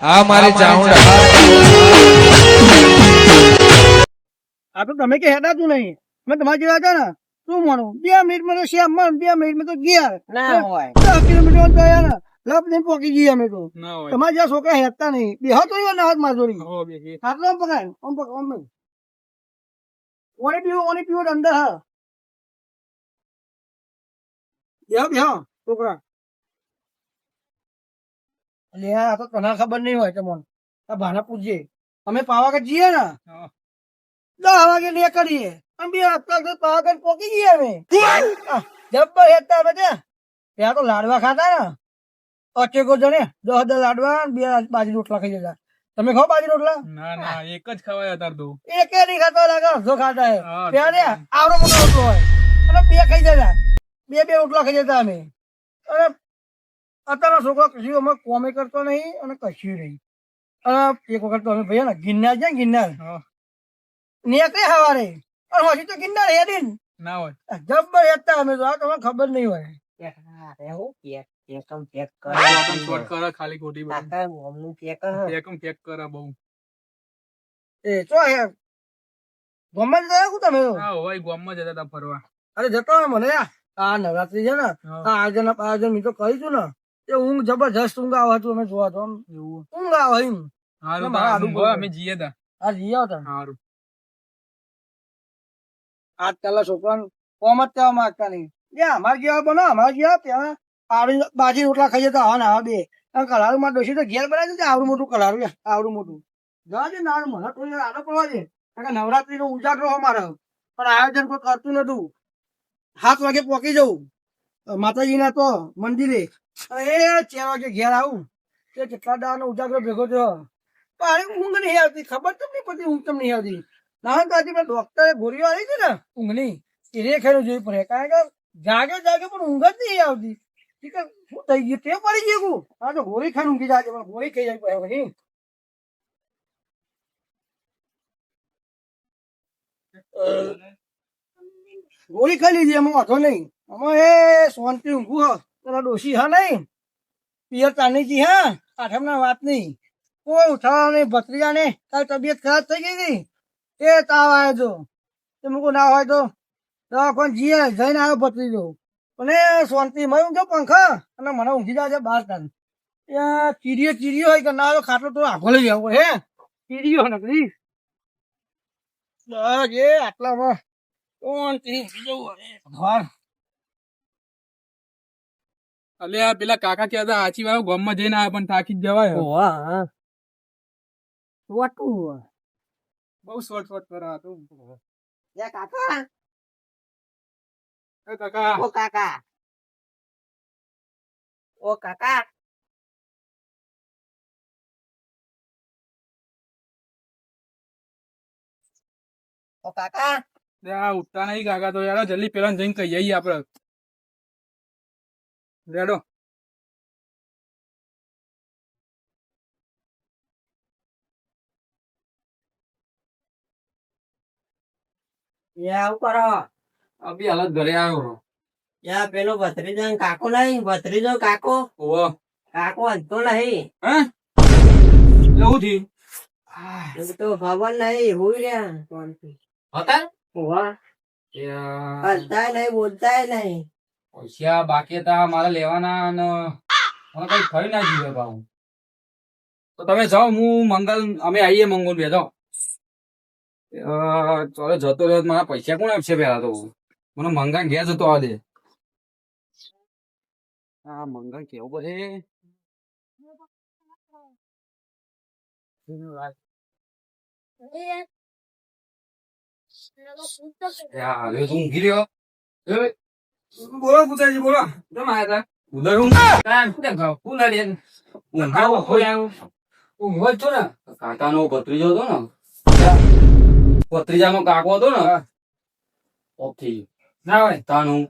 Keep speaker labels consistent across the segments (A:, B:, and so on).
A: આ મારી ચાઉંડા
B: આ તો તમે કે હેડાતું નહીં. મેં તમારા જેવા હતા ને શું માનું? બે મિનિટમાં તો શ્યામ માન બે મિનિટમાં તો ગયા
C: ના હોય.
B: દસ કિલોમીટર ગયા ને લપ ને પોકી ગયા અમે તો.
D: ના હોય.
B: તમારા જેવા છોકરા હેતા નહીં. બેહો તો એવા ના હાથ મારજોરી
D: હો બેસી
B: પકડ. નહીં. ઓણી પીવો પીવો અંદર હા. બેહો બેહો છોકરા. એટલે આ તો તને ખબર નહીં હોય તમને આ ભાના પૂછજે અમે પાવાગઢ જઈએ ને? દસ વાગે લે કરીએ અને બે હપ્તા તો પાવાગઢ પોકી જઈએ અમે. જબ્બર હેતા અમે ત્યાં તો લાડવા ખાતા ને. અચેકો જણે દસ દસ લાડવા બે બાજરી રોટલા ખાઈ જતા. તમે ખાઓ બાજરી રોટલા?
D: ના ના એક જ ખવાય અત્યારે તો.
B: એક નહીં ખાતો લાગે અડધો ખાતા હે
D: હા,
B: ત્યાં આવડો મોટો રોટલો હોય. અને બે ખાઈ જતા. બે બે રોટલા ખાઈ જતા અમે. અને અત્યારનો છોકરો કશું અમે કોમે કરતો નહીં અને કશું નહીં. અને એક વખત તો અમે ભાઈ ને ગિરનાર છે ને ગિરનાર. નીકળે સવારે. અને હજી તો ગિરનાર હેડી ને
D: ના હોય.
B: જબ્બર હેતા અમે તો આ તમને ખબર નહીં હોય. મને? આ નવરાત્રી છે ને. આ આયોજન આયોજન મેં તો છું ને. એ ઊંઘ જબરજસ્ત ઊંઘ આવે હતું અમે જોવા તો
D: એવું.
B: ઊંઘ આવે એમ.
D: હારું
B: મારા
D: તો
B: આડું
D: ઊંઘો,
B: બોલો.
D: અમે જઈએ તા.
B: આ જઈ આવતા
D: હારું.
B: આજકાલના છોકરાને કોમ જ કહેવા માંગતા નહીં. જે અમારે જેવા બનો અમારે જેવા ત્યાં આવડી બાજી રોટલા ખાઈએ તો હા ને હા બે. કલારું માં ડોસી તો ઘેર બનાવી દે આવડું મોટું કલારું આવડું મોટું. જવા દે નાનું મને થોડી આડો પડવા દે. કારણ કે નવરાત્રી નો ઉજાગરો અમારે. પણ આયોજન કોઈ કરતું નતું. સાત વાગે પહોંચી જવું. માતાજીના તો મંદિરે. એ ચાર વાગે ઘેર આવું. તે કેટલા દાવાનો ઉજાગરો ભેગો થયો. આને ઊંઘ નહીં આવતી. ખબર તો નહીં પડતી, ઊંઘ તમને નહીં આવતી? ના તો આજે ડોક્ટરે ગોળીઓ આવી છે ને ઊંઘની. એ રેખાનું જોઈ પડે. કારણ કે જાગે જાગે પણ ઊંઘ જ નહીં આવતી. ઠીક છે? શું થઈ ગયું? તે પડી ગયું આ તો ગોળી ખાઈને ઊંઘી જાય પણ ગોળી ખાઈ જાય પછી. ગોળી ખાઈ લીધી, એમાં વાંધો નહીં. આમાં એ શાંતિ ઊંઘું હ. પેલા ડોશી હા નહીં પિયર તાનીજી હા, આઠમના વાત નહીં કોઈ ઉઠાવા નહીં ભત્રીજા ને તારી તબિયત ખરાબ થઈ ગઈ હતી એ તાવ આવ્યો તો તે મૂકું ના હોય તો? દવાખાન જીએ, જઈને આવ્યો ભત્રીજો. અને શાંતિ મેં ઊંઘ્યો પંખા, અને મને ઊંઘી જાય છે બાર તાન. ચીરીઓ ચીરીઓ હોય કે ના આવ્યો ખાટલો તો આખો લઈ જાવ હે? ચીરીઓ નકરી. બસ એ આટલામાં. શાંતિ ઊંઘી જવું ભગવાન.
D: અલે આ પેલા કાકા કહેતા આચી વાળો ગામમાં જઈને આવ્યા પણ થાકી જ જવાય
C: હા
B: વાટું
D: બહુ શોર્ટ શોર્ટ કરે તો
C: લે કાકા?
D: એ કાકા.
C: ઓ કાકા. ઓ કાકા. ઓ કાકા.
D: દે આ ઉઠતા નહીં કાકા તો યાર જલ્દી પેલા જઈને કહી આવીએ આપડે. રેડો.
C: એ આવું કરો.
D: અભી હાલત ઘરે આવ્યો
C: યા પેલો ભત્રીજો કાકો નહીં? ભત્રીજો કાકો?
D: ઓહો.
C: કાકો હલતો નહીં.
D: હે? એવું થયું?
C: તો ખબર નહીં. હોય રહ્યા?
D: હતા?
C: હલતાય નહીં બોલતાય નહીં.
D: પૈસા બાકી હતા મારે લેવાના અને મને કઈ થઈ ના જીવે ભાવ તો તમે જાઓ હું મંગલ અમે આવીએ મંગળ બે જાઓ. ચાલો જતો રહ્યો મારા પૈસા કોણ આપશે પેલા તો? મને મંગા ઘેર જતો આ દે. આ મંગા કેવું પડે યાર હવે તું ઊંઘી રહ્યો. એ, બોલો પુતાજી બોલો. કેમ આયા હતા ઉદર ઊંઘ કાંઈ શું દેખાવ? ઉદર એમ. ઊંઘાવો હોય. ઊંઘો જ છો ને. કાકાનો ભત્રીજો હતો ને. ભત્રીજાનો કાકો હતો ને. ઓફ થઈ ગયો. ના હોય. તાનું.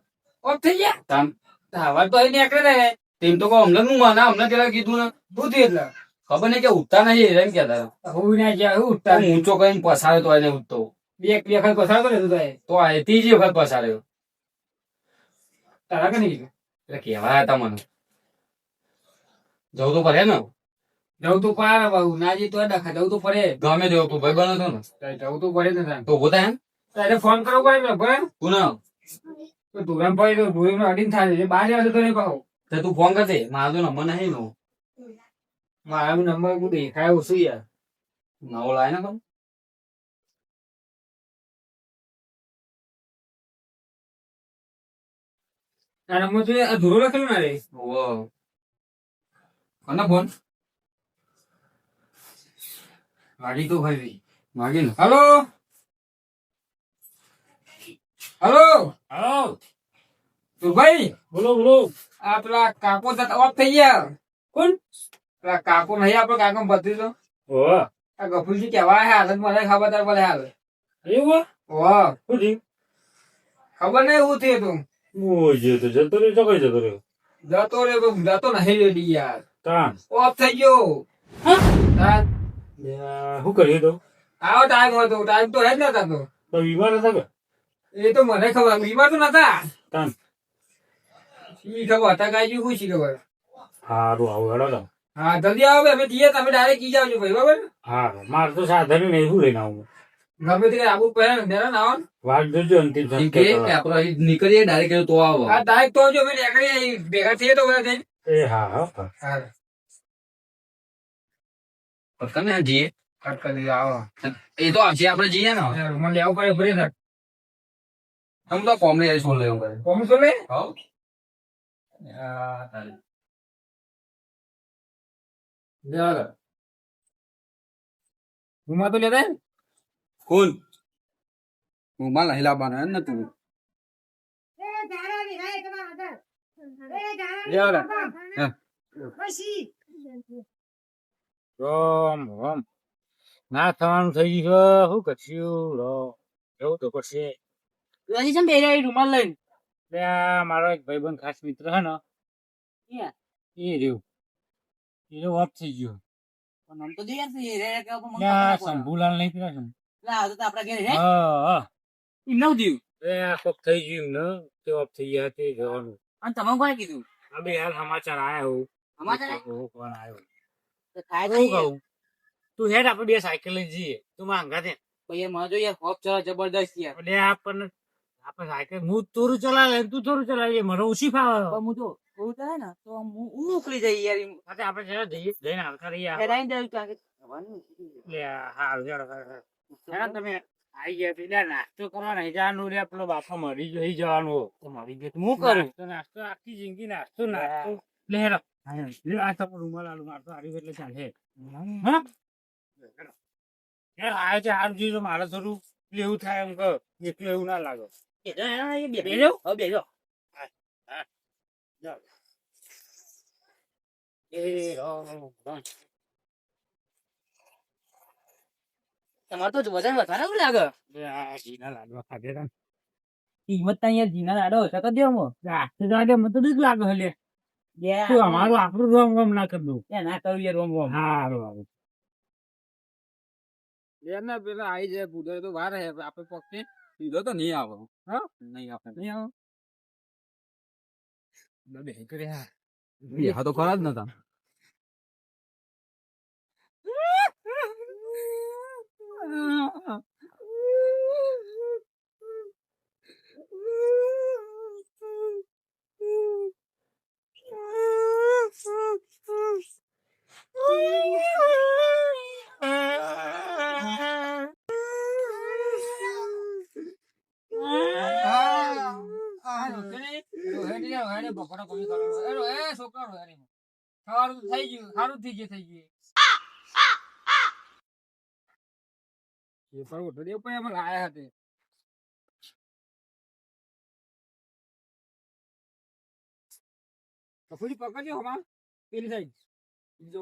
D: ઓફ થઈ ગયા? તાન. હવા તો અહીં નીકળે ને. તેમ તો કહો અમને નું માના? અમને પેલા કીધું ને. શું થયું એટલે. ખબર નહીં કે ઉઠતા નહીં એમ કહેતા હું ના ગયા ઉઠતા ઊંચો કરીને પસારે તો એને ઉઠતો. બે બે વખત પસારતો ને તું તો આ ત્રીજી વખત પસાર્યો. તારા કે નહીં એટલે કહેવાય હતા મને. જવું તો પડે ને.
A: જવું તો પડે બહુ ના જી તો ડખા જવું તો પડે.
D: ગમે તેવો તું ભાઈ બનો છો ને.
A: જવું તો પડે ને
D: તો ઊભો થાય
A: તારે ફોન કરવો પડે ને બરાબર
D: તું ના
A: ધોરણ પડે તો ધોરણ અડીને થાય છે. બહાર આવે તો નહીં પાહો
D: તે તું ફોન કરજે. મારો તો નંબર નહીં નો.
A: મારા નંબર દેખાય ઓછું યાર.
D: નવો લાય ને કમ
A: નંબર તો આ લખેલો ના રે?
D: ઓવો કોનો ફોન?
A: વાડી તો ભાઈ
D: માગી ને
A: હલો? હલો?
E: હાલો.
A: તો ભાઈ
E: બોલો બોલો.
A: આ પેલા કાકો જતા ઓફ થઈ ગયા. કોણ? પેલા કાકો નહીં આપડે કાકો બધી તો.
E: ઓ
A: આ ગફુરજી કેવા હે હાલત મને ખબર તાર બોલે હાલ.
E: એવું?
A: વાહ.
E: શું થયું?
A: ખબર નહીં એવું થયું તું.
E: હું તો જતો રહ્યો તો જતો રહ્યો?
A: જતો રહ્યો તો જતો નહીં રેડી યાર.
E: તાન.
A: ઓફ થઈ ગયો.
E: શું કર્યું તો?
A: આવો ટાઈમ હતો ટાઈમ તો હે જ નતા તો.
E: તો બીમાર હતા કે?
A: એ તો મને ખબર બીમાર તો નતા.
E: તાન.
A: ઈ ખબર હતા કાઈ શું શી ખબર?
E: હારું આવું હેડો તો
A: હા જલ્દી આવો અમે જઈએ તમે ડાયરેક્ટ ઈ જાવજો ભાઈ બરાબર?
E: હા મારે તો સાધન નહીં શું લઈને આવું?
A: ગમે તે આવું પહેરે ને ત્યારે ને
E: વાત જોજો અંતિમ સંસ્કાર
D: છે આપણે નીકળીએ ડાયરેક્ટ તો આવો.
A: આ ડાયરેક્ટ તો જો અમે નીકળીએ ભેગા થઈએ તો બધા થઈને.
E: એ હા હા
D: જઈએ.
A: કટ આવો.
D: એ તો આવશે આપણે જઈએ ને.
A: યાર, મને લેવું પડે ભરી
D: આમ તો કોમ લઈ છોડ લેવું પડે.
A: કોમ શું લે હું તો લેતા ને.
D: કોણ હું માલ નહીં લાવવાના ને તું
E: રામ રામ. ના થવાનું થઈ ગયું શું કરશું? લો. એવું તો કરશે
B: હજી બેહી રહ્યા રૂમાલ લઈને?
E: મારો એક ભાઈબંધ ખાસ મિત્ર હે ને? એ રહ્યું. એ રહ્યું ઓફ થઈ ગયું.
B: પણ આમ તો છે, પડે.
E: શંભુલાલ નહીં પીવા
B: હે?
E: હા હા.
B: નવ દીવ.
E: એ આ થઈ ગયું ને તે ઓફ થઈ ગયા તે જવાનું.
B: અને તમે કોણે કીધું?
E: અબે યાર સમાચાર આયા હું.
B: સમાચાર?
E: હું કોણ આવ્યો
B: તો થાય તો
E: હું
B: યાર.
E: કહું? તું હેડ આપણે બે સાયકલ લઈને જઈએ. તું માં દે
B: પણ યાર મને જો યાર હોપ ચલો જબરદસ્ત યાર.
E: એટલે આપણને આપણે સાયકલ હું થોડું ચલાવે તું થોડું ચલાવીએ મને ઓછી ફાવે.
B: પણ હું તો બહુ થાય ને તો હું હું મોકલી જઈ યાર.
E: સાથે આપણે જઈએ જઈને હલકા રહીએ.
B: જવું કે
E: હારું હેડો તમે આઈ ગયા પેલા નાસ્તો કરવા નહીં જવાનું રે પેલો બાપા મરી જઈ જવાનું. હો.
B: તો મારી ગયો હું કરું?
E: નાસ્તો નાસ્તો આખી જિંદગી નાસ્તો નાસ્તો. લે આ તમે રૂમાલ આલુ મારતો હારી એટલે ચાલે હા? હેડો. છે હારું ચીજ મારે થોડું એવું થાય એમ કહો. એકલું એવું ના લાગે. બેજો?
B: બેજો.
E: એ રામ રામ.
B: તમારે તો વજન વધારે એવું લાગે.
E: જીના લાડવા ખાધે તા.
B: કિંમત ત્યાં યાર જીના લાડો ઓછા તો દેવો. મો.
E: નાસ્તો મને તો દુઃખ લાગે
B: હલે.
E: તું અમારું આપણું રોમ રોમ ના કરી દઉં.
B: ના કરું યાર ઓમ ઓમ.
E: હારું હારું.
D: ને પેલા આવી જાય પૂછે તો વાર હે આપણે પક્ષી સીધો તો નહીં આવો. હા? નહીં આવે. નહીં આવો? બે કર્યા તો ખરા જ નતા.
A: સારું થઈ ગયું સારું થઈ ગયું થઈ ગયું એ પર ઉઠો દે પણ એમાં લાયા હતા કફુડી પકડજો હમણાં, પેલી સાઈડ બીજો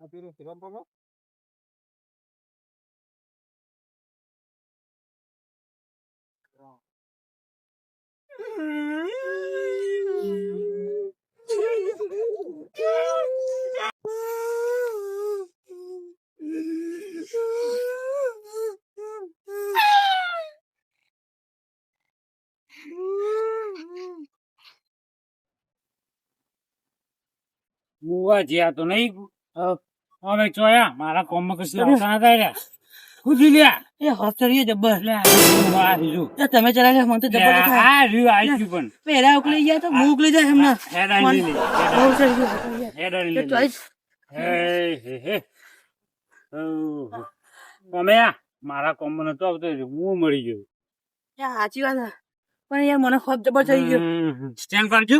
A: આ પેલું પેલો પકડો
E: મુવા જ્યાં તો નહીં અમે ચોયા મારા કોમમાં કશું આવતા નતા લ્યા
C: એ હસરીએ જબ્બર
E: લે આ રીજું.
C: એ તમે ચલાવ્યા મને તો જબ્બર.
E: આ રહ્યું ગયું પણ.
C: પેલા ઉકલી ગયા તો હું ઉકળી જાય હમણાં
E: હેડ લે, હેડ લે.
C: ચોઈસ.
E: હે, હે, હે. અમે મારા કોમ્બો નતો આવતો હું મરી ગયો.
C: યાર, સાચી વાત. પણ યાર મને ખોફ જબર થઈ ગયો.
E: સ્ટેન્ડ કરજો.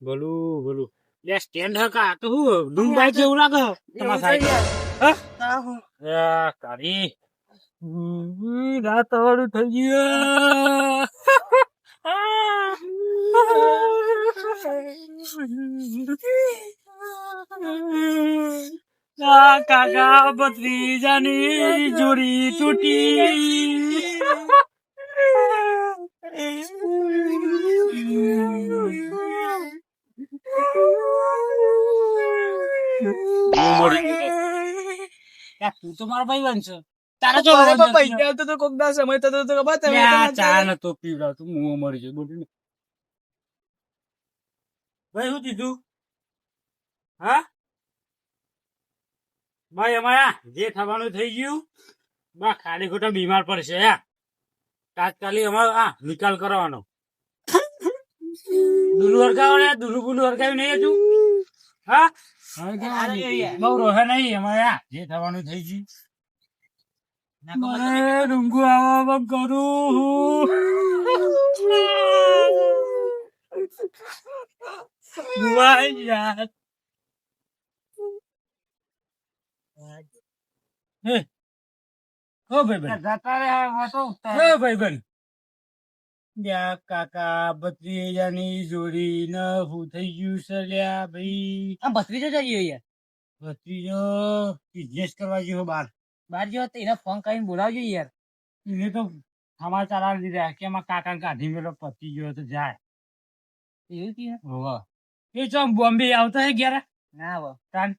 E: ભલું ભલું લે સ્ટેન્ડ હકા તો હું ડુંબાઈ જેવું લાગે. તમારા સાહેબ તારી ઉઈ, રાત વાળું થઈ ગયું આ કાકા ભત્રીજાની જોડી તૂટી તું તો મારો ભાઈ બનશો તારા જો
B: પૈસા આવતો. તો કોક દા સમય થતો તો ખબર તમે
E: ચા નતો પીવડાવતો હું મરી ગયો બોલ ભાઈ શું કીધું? હા? ભાઈ અમારા જે થવાનું થઈ ગયું બા ખાલી ખોટા બીમાર પડશે હા તાત્કાલિક અમારો આ નિકાલ કરવાનો. દુલુ હરગાવો દુલુ બુલુ હરગાવ્યું નહીં હજુ? હા? બહુ રોહે નહીં અમારે આ જે થવાનું થઈ ગયું મને ડુંગુ આવા કરું વાહ યાર હે ઓ ભાઈબંધ હે ભાઈબંધ લ્યા કાકા ભત્રીજાની જોડી ન હું થઈ ગયું છે લ્યા ભાઈ.
C: આમ ભત્રીજો જઈએ યાર
E: ભત્રીજો બિઝનેસ કરવા જેવો બાર.
C: બાર જેવો તો એને ફોન કરીને બોલાવજો યાર.
E: એને તો સમાચાર ચાલા દીધા. કે એમાં કાકા કાઢી મેલો પતી ગયો તો જાય.
C: એવું કે?
E: હોવા. એ ચમ બોમ્બે આવતા હે ઘેર?
C: ના હો.
E: તાન.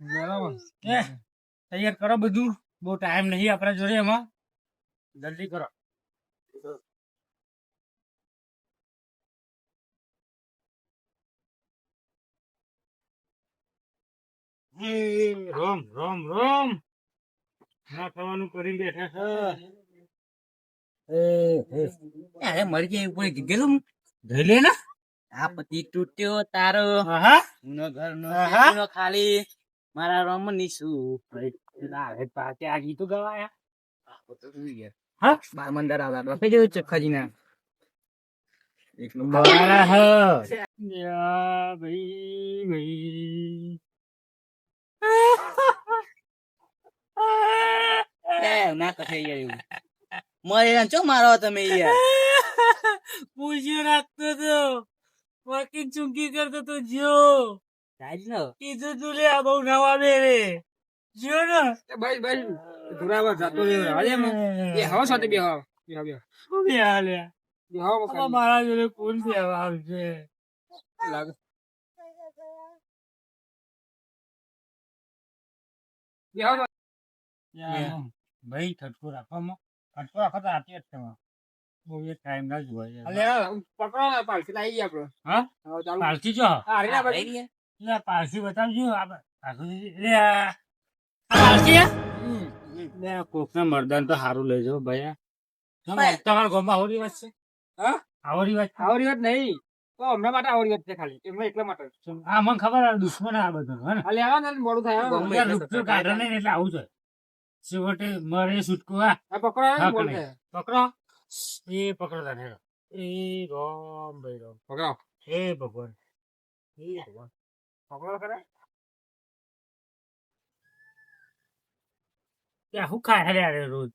E: બરાબર એ તૈયાર કરો બધું. બહુ ટાઈમ નહીં આપણા જોડે એમાં. જલ્દી કરો. રોમ રોમ રોમ. ના ખાવાનું કરી બેઠા છે.
C: અરે મરી જાય ઉપર ગયેલું
E: ધઈ લે ને.
C: આ પતિ તૂટ્યો તારો. નો ઘર નો. ખાલી. મારા રોમ નીસું
E: અરે પાકે આ ગીતો ગવાયા.
C: હા? બાર મંદર આવતા બાપે જેવું ચખ્ખાજી ના એક નંબર
E: ભાઈ ભાઈ.
C: ના કથે યાર એવું. મરે ચો મારો તમે યાર.
E: પૂછ્યો રાખતો તો. વાકી ચૂંકી કરતો તો જો
C: સાઈડ નો?
E: કીધું તું લે આ બહુ નવા બેરે જો ને?
A: ભાઈ ભાઈ ધુરાવા જતો રહ્યો. એમ? બે હવા સાથે બે હવા. બે હવા બે
E: શું બે હાલે?
A: બે હવા
E: મારા જોડે કોણ સેવા આવશે
A: લાગે. બે
E: ભાઈ ઠટકો રાખવામાં. ઠટકો રાખો તો આતી જ તમારે બહુ એક ટાઈમ ના જોવાય
A: અલે પકડો ને પાલસી લાવી ગયા આપડે.
E: હા?
A: હવે ચાલુ.
E: જો
A: ભાઈ
E: બતાવજો. લે લે કોકના મરદાન તો સારું લેજો ભાઈ તમારા ગામમાં આવરી વાત છે?
A: હા?
E: આવરી વાત
A: આવરી વાત નહીં. તો માટે આવરી છે ખાલી. એમને એટલા માટે.
E: આ મને ખબર આ દુશ્મન આ બધું હે ને?
A: અલે ને મોડું થાય
E: રૂપિયો કાઢે નહીં એટલે આવું છે છેવટે મરે છૂટકો આ
A: આ પકડો
E: પકડો. એ પકડો તને એ રામ ભાઈ રામ.
A: પકડો.
E: હે ભગવાન. હે ભગવાન.
A: પકડો ખરા.
E: ત્યાં શું ખાય હરે હરે રોજ?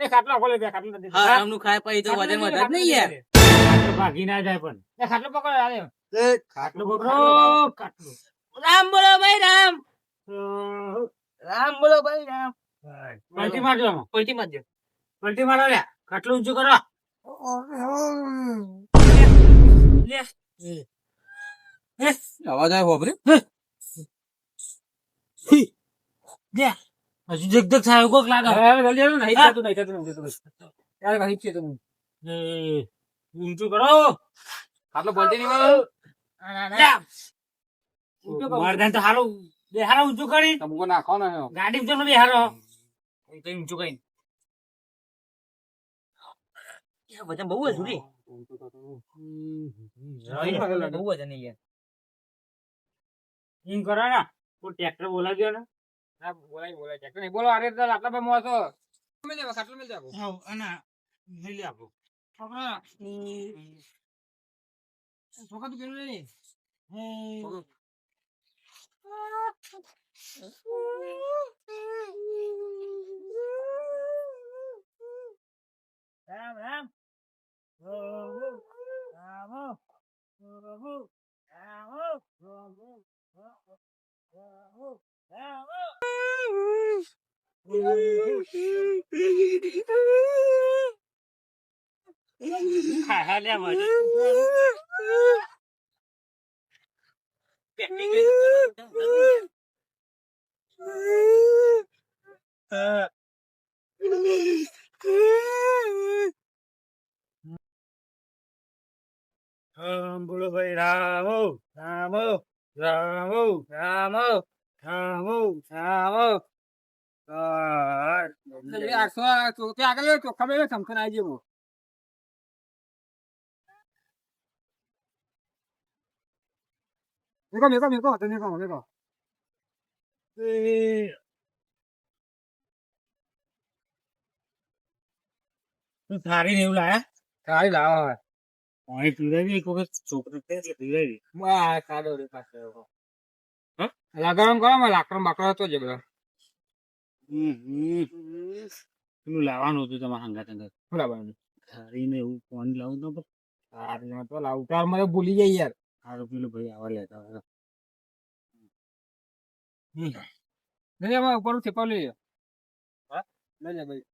A: એ ખાટલો આખો લઈ જાય ખાટલો નથી.
C: હા આમનું ખાય પછી તો વજન વધારે નહીં યાર.
E: ભાગી ના જાય પણ.
A: ખાટલો પકડો આવે
E: ખાટલો પકડો. ખાટલો.
C: રામ બોલો ભાઈ રામ. રામ બોલો ભાઈ રામ.
E: પલટી મારજો
C: પલટી મારજો.
E: પલટી મારો લે. ખાટલું ઊંચું કરો. એ.
C: અવાજ આવ્યો
E: લે. હજુ જગ જગ થાય કોક લાગે.
A: નહીં થતું, નહીં થતું, નહીં થતું. ત્યારે કહી છે તમે
E: એ ઊંચું કરો.
D: આટલો બોલતી નહીં.
E: મરદાન તો હારું બેહારો ઊંચું કરી
D: તમકો નાખો ને
E: ગાડી તો બેહારો તો ઊંચું કરી
C: વજન બહુ હતું રે બહુ વજન યાર.
E: એમ કરો ને. કોઈ ટ્રેક્ટર બોલાવ્યો ને?
A: હા બોલાવી બોલાય. ટ્રેક્ટર નહીં. બોલો અરે આટલા પર મોસો મેલ જાવ ખાટલો મેલ જાવ
E: હા અને લઈ આપો.
A: છોકરા છોકરા તું પેલું લઈ
E: રામ રામ પ્રભુ રામ પ્રભુ રામ પ્રભુ પ્રભુ રામ હા હા લે રામ બોલો ભાઈ રામ રામ રામ રામ રામ રામ
A: આગળ ચોખ્ખા મેળવે સમથન આવી જવું મેકો મેકો મેકો હતો મેકો મેકો
E: તું થારી એવું લાયા
A: સારી લાવો હવે
E: પાણી પીવડાવી એક વખત છોકરો છે એટલે પીવડાવી
A: બા સાદો રે પાસે લગાડમ કરો માં લાકડો બાકડો હતો જે બધા
E: પેલું લાવવાનું હતું તમારા હંગાત હંગાત
A: લાવવાનું
E: થારી ને એવું પાણી લાવું તો
A: સારી તો લાવતાર મને ભૂલી જાય યાર
E: સારું પેલું ભાઈ આવા લેતા હોય
A: ઉપર લઈ લો હા? લઈ લે ભાઈ.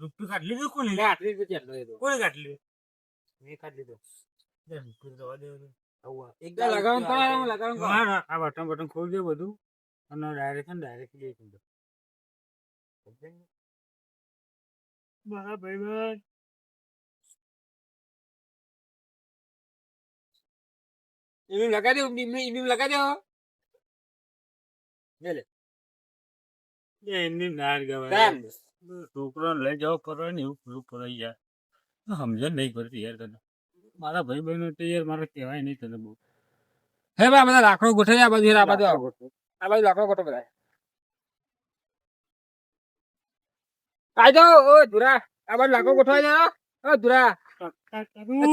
E: રૂપિયું કાઢી લીધું? કોને
A: લે આટલી જ જેટલો એ તો
E: કોને કાઢી લીધું?
A: મેં કાઢી લીધો.
E: રૂપિયું દવા દેવાનું.
A: એકદમ લગાડમ કરો આમાં
E: હા, હા, આ બટન બટન ખોલી દે બધું. અને ડાયરેક્ટ ડાયરેક્ટ લે બધું મારા ભાઈ ભાઈ
A: એમ લગાડી દો એમ એમ લગાડી દો
E: એમની નાર ગવાય છોકરાને લઈ જાવ કરો ને એવું પેલું કરાઈ જાય સમજણ નહીં પડતી યાર તને મારા ભાઈ બહેનો તો યાર મારે કહેવાય નહીં તને બહુ
A: હે બા બધા લાકડો ગોઠવી આ બાજુ આ બાજુ. આ બાજુ લાકડો ગોઠવો બધા આઈ જાઓ ઓ ધુરા આ બાજુ લાકડો ગોઠવાઈ જાઓ ઓ ધુરા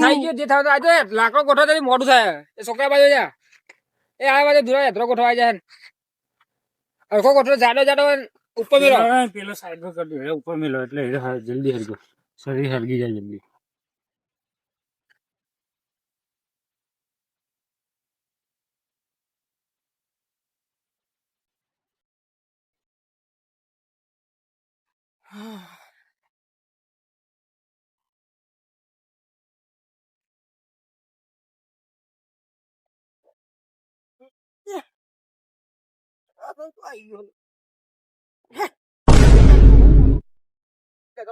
A: થઈ ગયું જે થાવ આજે લાકડો ગોઠવા તો મોડું થાય. એ છોકરા બાજુ જા. એ આ બાજુ ધુરા યાત્રો ગોઠવાઈ જાય. અરખો ગોઠવો જાડો જાડો ઉપર મિલો.
E: પેલો સાઈડ પર કરી ઉપર મેલો એટલે જલ્દી હરગો શરીર હરગી જાય જલ્દી.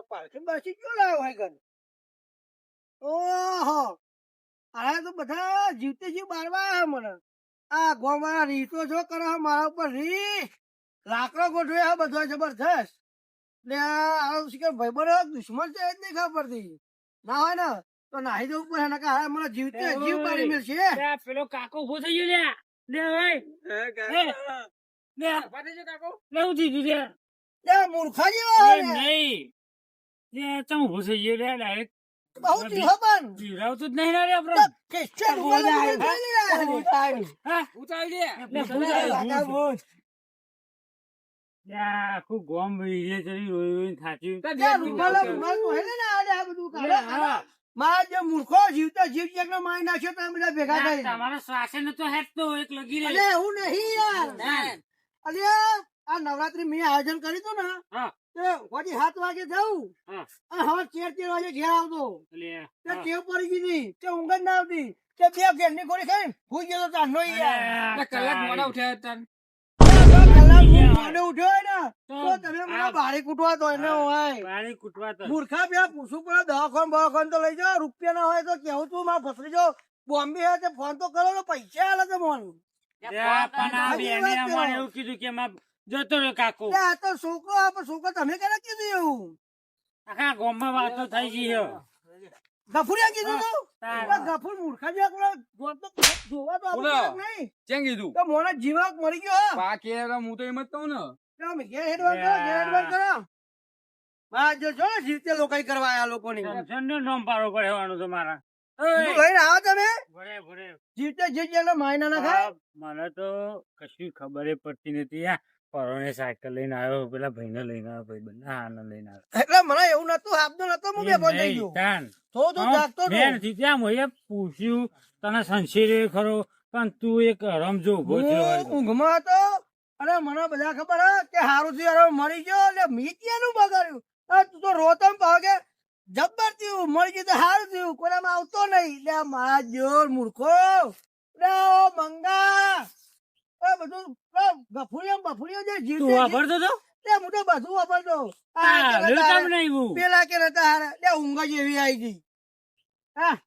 B: પાલખી બાલખી ક્યાં લાવ્યો હોય કન? ઓહો આ તો બધા જીવતે જીવ આવ્યા મને આ ગોમાં રીતો જો કરે મારા ઉપર રી લાકડો ગોઠવે છે બધો જબરજસ્ત ને આ ભાઈ દુશ્મન છે એ જ નહીં ખબર પડતી ના હોય ને તો નાહી જવું પડે નકર હારા મને જીવતે જીવ મારી મેળશે
E: પેલો કાકો ઊભો થઈ ગયો લે લે. ભાઈ લે લે ઉઠી ગયું લે.
B: મૂર્ખા જેવા ને.
E: નહીં. લે ઊભો થઈ ગયો લે ડાયરેક્ટ.
B: બહુ ચીહપન.
E: જીવરાવતું જ નહીં ને રે આપણો
B: જોઈ લીધા.
E: હા?
A: ઉતારી દે.
E: આખું ગોમ વીજે ચડી રોઈ રોઈને થાચ્યું.
B: રૂમાલા- રૂમાલ તો હે ને આ બધું કાઢો. મારા જે મૂર્ખો જીવતા જીવ ચેકનો મારી નાખ્યો તમે બધા ભેગા
E: લે,
B: શ્વાસ
E: તમારો તો નતો હેઠતો એક લગી રે
B: હું નહીં યાર. અરે આ નવરાત્રી મેં આયોજન કર્યું હતું ને તે પછી સાત વાગે જવું. અને હવે તેર તેર વાગે ઘેર આવતો. તે. ટેવ પડી ગઈ હતી. તે ઊંઘ જ ના આવતી. તે બે ઘેરની ગોળી ખાઈ ભૂઈ ગયો તો નો
A: કલાક મોડા ઉઠ્યા હતા.
B: બે કલાક હું મોડો ઉઠ્યો હોય ને તો તમે મને બારી તો એને હોય.
E: પાણી કૂટવા તો
B: મૂર્ખા બે પૂછવું પડે દવાખાન બવાખાન તો લઈ જાઓ રૂપિયા ના હોય તો કેવું તું મારા ભત્રી જો બોમ્બે હે તે ફોન તો કરો પૈસા હાલે છે મોન.
E: પણ આ બેને
B: વાત
E: એવું કીધું કે એમાં જતો રહ્યો કાકુ.
B: આ તો છોકરો આપે છોકરો તમે કરે કીધું એવું?
E: આખા ગામમાં વાતો થઈ ગઈ
B: ગફુરિયા કીધું તું? ગફુર મૂર્ખા જેવા પેલા ગોળ તો જોવા તો આપણે નહીં.
D: ચેં કીધું?
B: તો મોના જીવાક મરી ગયો હે.
D: તો એમ જ કહું ને.
B: અમે ઘેર કરો, હેડવાન કરો. હા, જો લોકાઈ કરવા આયા લોકોની.
E: ટેન્શન નો નામ પાડો પડવાનું તમારા.
B: લઈને આવો તમે?
E: ભરે ભરે.
B: જીવતે માયના ના ખાય?
E: મને તો કશું ખબર પડતી નથી આ પરોને સાયકલ લઈને આવ્યો પેલા ભાઈને લઈને આવ્યો ભાઈ બંને આને લઈને આવ્યો.
B: એટલે મને એવું નતું આપતો નતો હું બે થઈ ગયો. તો તો જાગતો હતો.
E: મેં નથી ત્યાં મોએ પૂછ્યું તને સંશય ખરો? પણ તું એક રમજો ઊભો થયો.
B: ઊંઘમાં હતો? અને મને બધા ખબર હે કે હારું થયું હારું મરી ગયો એટલે મી નું બગાડ્યું? તું તો રોતમ પાકે જબ્બર થયું મળી ગયું તો થયું કોનામાં આવતો નહીં. આ મારા જોર મૂર્ખો. લે ઓ મંગા. એ બધું ગફુરિયા બફુરિયો જે
E: તું વાપરતો તો?
B: લે હું તો બધું વાપરતો. પેલા કે નતા હારા. લે ઊંઘ જ એવી આવી ગઈ. હા.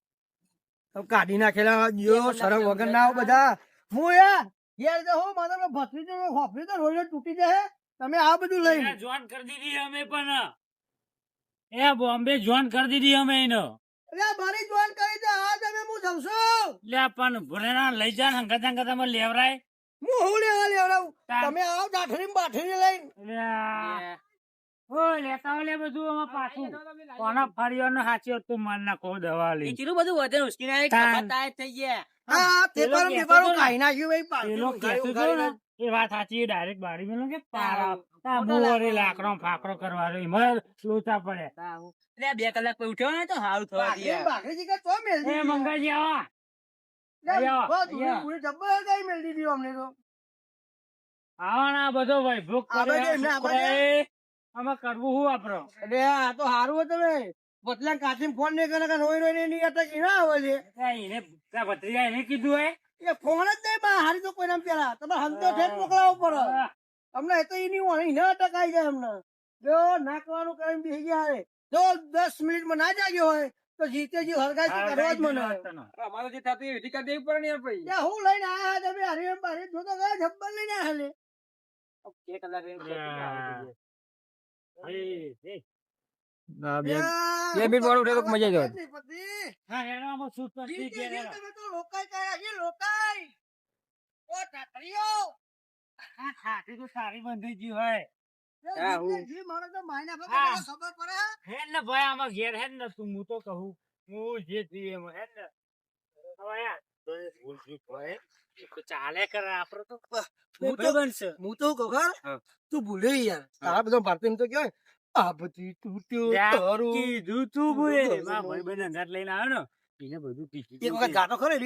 B: કાઢી નાખેલા જો શરમ વગર ના બધા. હું યાર યાર તો હું મારા ભત્રીજો હોફરી તો રોજ તૂટી જાય તમે આ બધું લઈ
E: જોઈન કરી દીધી અમે પણ. એ બોમ્બે જોઈન કરી દીધી અમે એનો.
B: એટલે મારી જોઈન કરી દે આ તમે હું જમશું?
E: લે પણ ભરેના લઈ જા ને હંગાત હંગાત અમે લેવરાય.
B: હું હું લેવા લેવડાવું? તમે આવો દાઠરી બાઠરી લઈને.
E: લે આ. ઓ લેતા લે બધું અમે પાછું. કોના ફરિયાનો હાચી તું માર નાખો દવા લઈ
C: કેટલું બધું વધે ના. થઈ ગયા.
B: હા તે પર નાખ્યું ભાઈ પાછું
E: એ વાત સાચી ડાયરેક્ટ બારી મેલો કે પારા મોરે
C: લાકડો.
E: ફાકડો કરવા રહ્યો એમાં લોચા પડે.
C: એટલે બે કલાક પછી ઉઠ્યો ને તો હારું થવા
B: ભાખરી ભાખરી કે તો મેલડી
E: એ મંગાજી આવા.
B: લે, ફોન નહીં કરે કે રોઈ રોઈને એની અટક ઈ ના આવે છે.
E: એને ત્યાં એને કીધું
B: એ ફોન જ નહીં બા હારી તો કોઈ પેલા. તમે હંતો ઠેક મોકલાવો પડે. અમને તો એની વાણી ના આવી જાય અમને જો નાખવાનું કરીને બેસી ગયા જો દસ મિનિટમાં ના જાગ્યો હોય તો જીતે જી હરગાઈ તો કરવા જ મને.
A: અમારે જે થતી વિધિ કરી દેવી પડે ને ભાઈ
B: ત્યાં હું લઈને આયા તમે હરી એમ જો તો ગયા જબ્બર લઈને આયા હાલે
C: બે કલાક.
E: એ, એ.
A: બે મિનિટ મોડું ઉઠે તો મજા જ આવે.
E: હા, એનો આમાં શું કરતી
B: જીતે તમે તો લોકાઈ કર્યા છે લોકાઈ ઓ
E: આ ખાટી તો સારી બંધી ગઈ હોય.
B: તો માયના પર
E: હા.
B: ખબર પડે
E: હે. ને ભાઈ આમાં ઘેર હે ને તું હું તો કહું. હું જે જી એમ હે ને. હવે યાર, તો એ ભૂલ
B: યાર. તારા બધા ભારતીય તો કહેવાય આ બધી તૂટ્યું
E: કીધું તું ભૂલે. લઈને આવ્યો ને. એને બધું
B: એક વખત ગાતો ખરે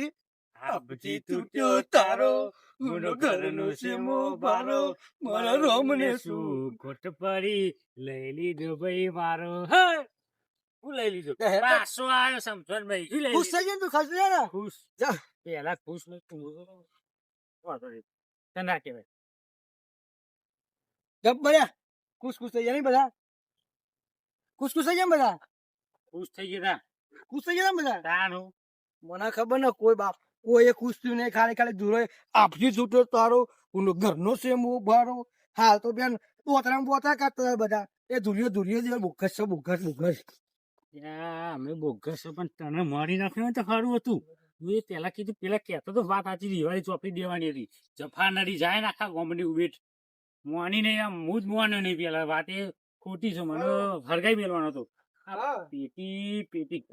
B: રી
E: આ બધી તૂટ્યો તારો ગુનો ઘરનો છે મો બારો મારા રોમને શું ખોટ પડી? લઈ લીધો ભાઈ મારો હે? હું લઈ લીધો. પાછો આવ્યો સમજણ ભાઈ શું લઈ
B: ખુશ થઈ ગયો ને તું? ખસી લે
E: ખુશ.
B: જા.
E: પેલા ખુશ નહીં તું વાંધો નહીં. તને ના કહેવાય.
B: જબ બળ્યા ખુશ ખુશ થઈ ગયા નહીં બધા? ખુશ ખુશ થઈ ગયા બધા?
E: ખુશ થઈ ગયા
B: ખુશ થઈ ગયા બધા?
E: તાનું
B: મને ખબર ન કોઈ બાપ કોઈ થયું નહીં ખાલી ખાલી દૂરો આપજી છૂટ્યો તારો ઘરનો છે મો ભારો હાલ તો બેન પોતરામ પોતરા કરતા બધા. એ ધુલિયો ધુલિયો જે બોગસ છે બોગસ બોગસ.
E: અમે બોગસ છે, પણ તને મારી નાખ્યો તો સારું હતું. હું એ પેલા કીધું પેલા કહેતો તો વાત સાચી દિવાળી ચોપડી દેવાની હતી. જફા નડી જાય ને આખા ગોમડી ઉભેટ. મોની નહીં આમ હું જ મોવાનો નહીં પેલા વાત એ ખોટી છે મને હરગાઈ મેળવાનો હતો.
B: હા.
E: પેટી પેટી.